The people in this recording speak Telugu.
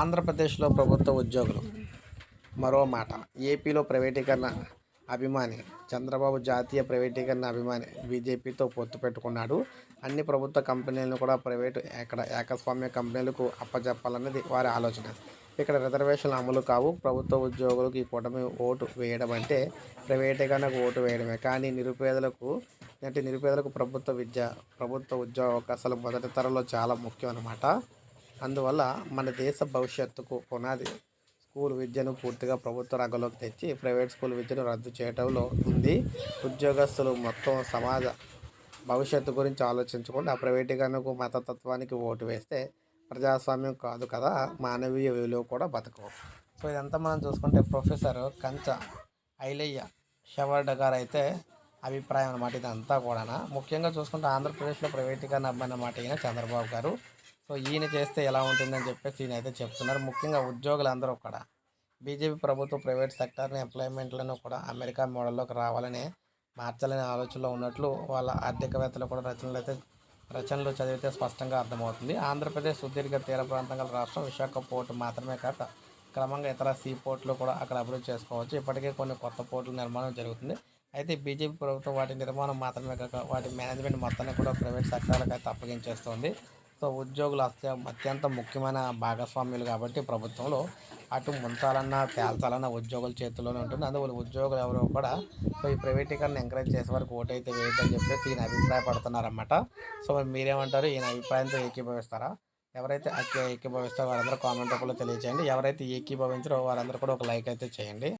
ఆంధ్రప్రదేశ్లో ప్రభుత్వ ఉద్యోగులు. మరో మాట. ఏపీలో ప్రైవేటీకరణ అభిమాని చంద్రబాబు జాతీయ ప్రైవేటీకరణ అభిమాని బీజేపీతో పొత్తు పెట్టుకున్నాడు. అన్ని ప్రభుత్వ కంపెనీలను కూడా ప్రైవేటు ఎక్కడ ఏకస్వామ్య కంపెనీలకు అప్పచెప్పాలన్నది వారి ఆలోచన. ఇక్కడ రిజర్వేషన్లు అమలు కావు. ప్రభుత్వ ఉద్యోగులకు ఈ కూటమి ఓటు వేయడం అంటే ప్రైవేటీకరణకు ఓటు వేయడమే. కానీ నిరుపేదలకు అంటే నిరుపేదలకు ప్రభుత్వ విద్య ప్రభుత్వ ఉద్యోగ అవకాశాలు మొదటి తరంలో చాలా ముఖ్యం అన్నమాట అందువల్ల మన దేశ భవిష్యత్తుకు పునాది స్కూల్ విద్యను పూర్తిగా ప్రభుత్వ రంగంలోకి తెచ్చి ప్రైవేట్ స్కూల్ విద్యను రద్దు చేయడంలో ఉంది. ఉద్యోగస్తులు మొత్తం సమాజ భవిష్యత్తు గురించి ఆలోచించకుండా ప్రైవేటీకరణకు మతతత్వానికి ఓటు వేస్తే ప్రజాస్వామ్యం కాదు కదా మానవీయ విలువ కూడా బతకవు. సో ఇదంతా మనం చూసుకుంటే ప్రొఫెసర్ కంచ ఐలయ్య షవర్డ్ గారు అయితే అభిప్రాయం అన్నమాట. ఇదంతా కూడా ముఖ్యంగా చూసుకుంటే ఆంధ్రప్రదేశ్లో ప్రైవేటీకరణ అబ్బాయి అన్నమాట ఈయన చంద్రబాబు గారు. సో ఈయన చేస్తే ఎలా ఉంటుందని చెప్పేసి ఈయన అయితే చెప్తున్నారు. ముఖ్యంగా ఉద్యోగులందరూ కూడా బీజేపీ ప్రభుత్వం ప్రైవేట్ సెక్టార్ని ఎంప్లాయ్మెంట్లను కూడా అమెరికా మోడల్లోకి రావాలని మార్చాలనే ఆలోచనలో ఉన్నట్లు వాళ్ళ ఆర్థికవేత్తలు కూడా రచనలు అయితే రచనలు చదివితే స్పష్టంగా అర్థమవుతుంది. ఆంధ్రప్రదేశ్ సుదీర్ఘ తీర ప్రాంతం గల రాష్ట్రం విశాఖ పోర్టు మాత్రమే కాక క్రమంగా ఇతర సీ పోర్టులు కూడా అక్కడ అభివృద్ధి చేసుకోవచ్చు. ఇప్పటికే కొన్ని కొత్త పోర్టుల నిర్మాణం జరుగుతుంది. అయితే బీజేపీ ప్రభుత్వం వాటి నిర్మాణం మాత్రమే కాక వాటి మేనేజ్మెంట్ మొత్తాన్ని కూడా ప్రైవేట్ సెక్టార్లకు అయితే అప్పగించేస్తుంది. సో ఉద్యోగులు అత్య అత్యంత ముఖ్యమైన భాగస్వామ్యులు కాబట్టి ప్రభుత్వంలో అటు ముంచాలన్నా తేల్చాలన్నా ఉద్యోగుల చేతుల్లోనే ఉంటుంది. అందువల్ల ఉద్యోగులు ఎవరు కూడా సో ఈ ప్రైవేటీకరణ ఎంకరేజ్ చేసే వరకు ఓటైతే వేయద్దని చెప్పేసి ఈయన అభిప్రాయపడుతున్నారన్నమాట. సో మరి మీరేమంటారు? ఈయన అభిప్రాయంతో ఏకీభవిస్తారా? ఎవరైతే ఏకీభవిస్తారో వారందరూ కామెంట్ రూపంలో తెలియచేయండి. ఎవరైతే ఏకీభవించారో వారందరూ కూడా ఒక లైక్ అయితే చేయండి.